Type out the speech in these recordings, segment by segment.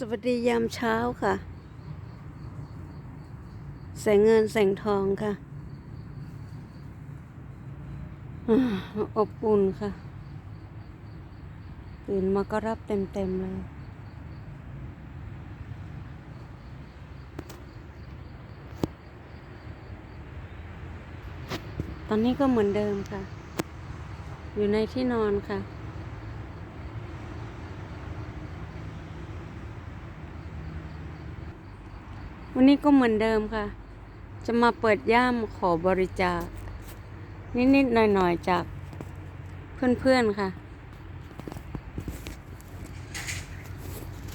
สวัสดียามเช้าค่ะ แสงเงินแสงทองค่ะอ่าอบอุ่นค่ะ ตื่นมาก็รับเต็มๆเลย ตอนนี้ก็เหมือนเดิมค่ะ อยู่ในที่นอนค่ะ วันนี้ก็เหมือนเดิมค่ะ จะมาเปิดย่ามขอบริจาค นิดๆหน่อยๆจากเพื่อนๆค่ะ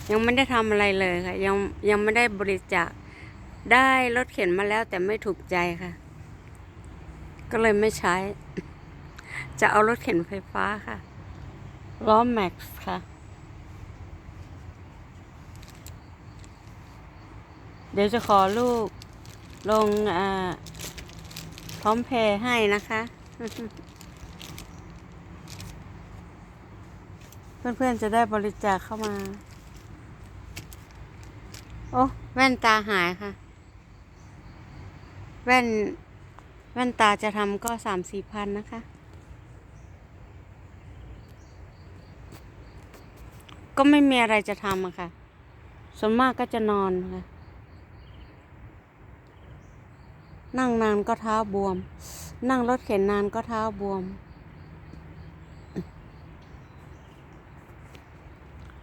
ยังไม่ได้ทำอะไรเลยค่ะ ยังยังไม่ได้บริจาคได้รถเข็นมาแล้วแต่ไม่ถูกใจค่ะ ก็เลยไม่ใช้ จะเอารถเข็นไฟฟ้าค่ะล้อแม็กซ์ค่ะ เดี๋ยวจะขอลูกลงอ่าพร้อมเพย์ให้นะคะ เพื่อนๆจะได้บริจาคเข้ามา โอ้แว่นตาหายค่ะ แว่นแว่นตาจะทำก็สามสี่พันนะคะ ก็ไม่มีอะไรจะทำอะค่ะส่วนมากก็จะนอนค่ะ นั่งนานก็เท้าบวม นั่งรถเข็นนานก็เท้าบวม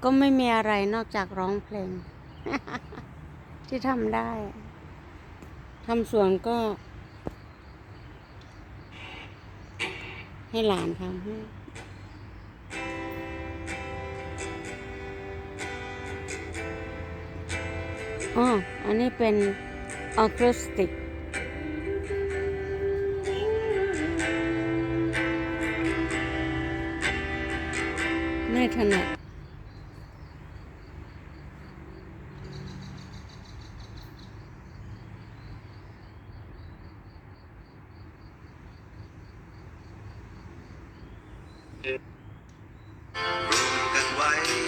ก็ไม่มีอะไรนอกจากร้องเพลง ที่ทำได้ทำสวนก็ ให้หลานทำให้อ๋ออันนี้เป็นอะคูสติก ไม่ถนัดรวมกันไว้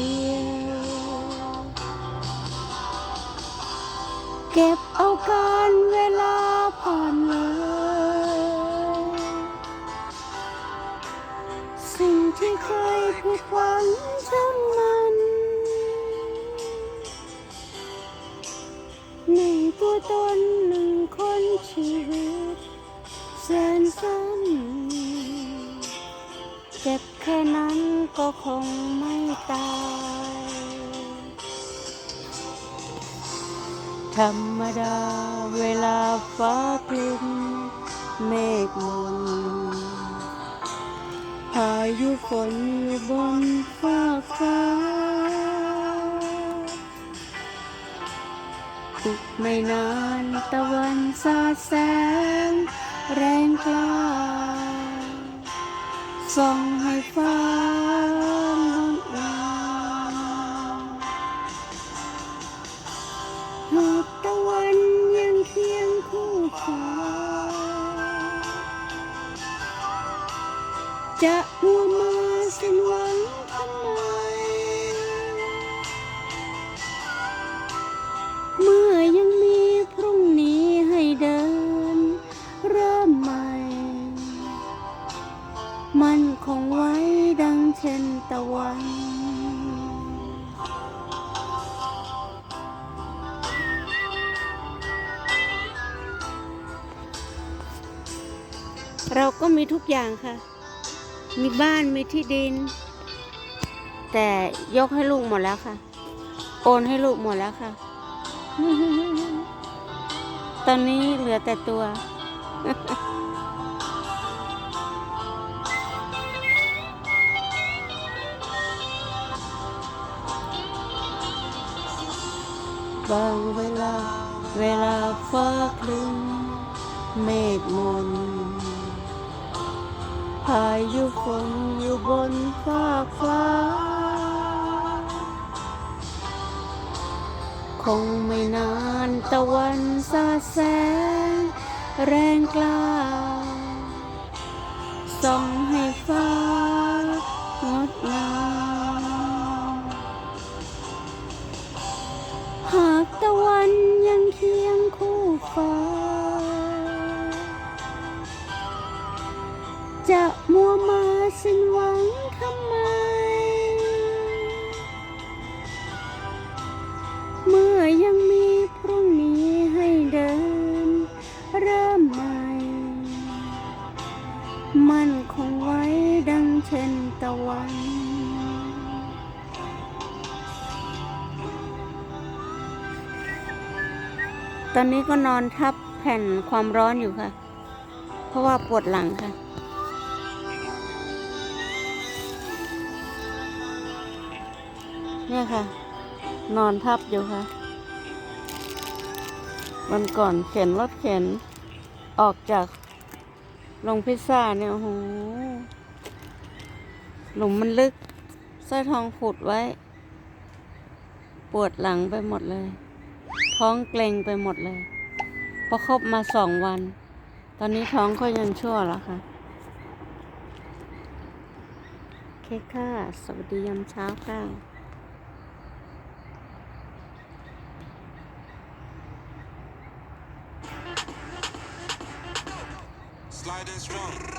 ว ก็บเอาการเวลาผ่านเลยสิ่งที่เคยผิดหวังช่างมัน ในตัวตนหนึ่งคนชีวิตแสนสั้นเจ็บแค่นั้นก็คงไม่ตาย รรมดาเวลาฟ้าคลุมเมฆมนพายุฝนอยู่บนฟ้าฟ้า อีกไม่นานตะวันสาดแสง แรงกล้าส่องให้ฟ้า เราก็มีทุกอย่างค่ะ มีบ้านมีที่ดิน แต่ยกให้ลูกหมดแล้วค่ะ โอนให้ลูกหมดแล้วค่ะ ตอนนี้เหลือแต่ตัว บางเวลา เวลาฟ้าคลึ้มเมฆมนายุฝนอยู่บนฟากฟ้า คงไม่นานตะวันสาแสง แรงกล้าส่องให้ฟ้า ตอนนี้ก็นอนทับแผ่นความร้อนอยู่ค่ะ เพราะว่าปวดหลังค่ะ เนี่ยค่ะ นอนทับอยู่ค่ะ วันก่อนเข็นรถเข็นออกจากลงพิซซ่าเนี่ยโอ้โหหลุมมันลึกสร้อยทองขุดไว้ ปวดหลังไปหมดเลย ท้องเกร็งไปหมดเลยประครบมาสองวัน ตอนนี้ท้องก็ยังชั่วแล้วค่ะเคค่ะ สวัสดียามเช้าค่ะ Sliding strong.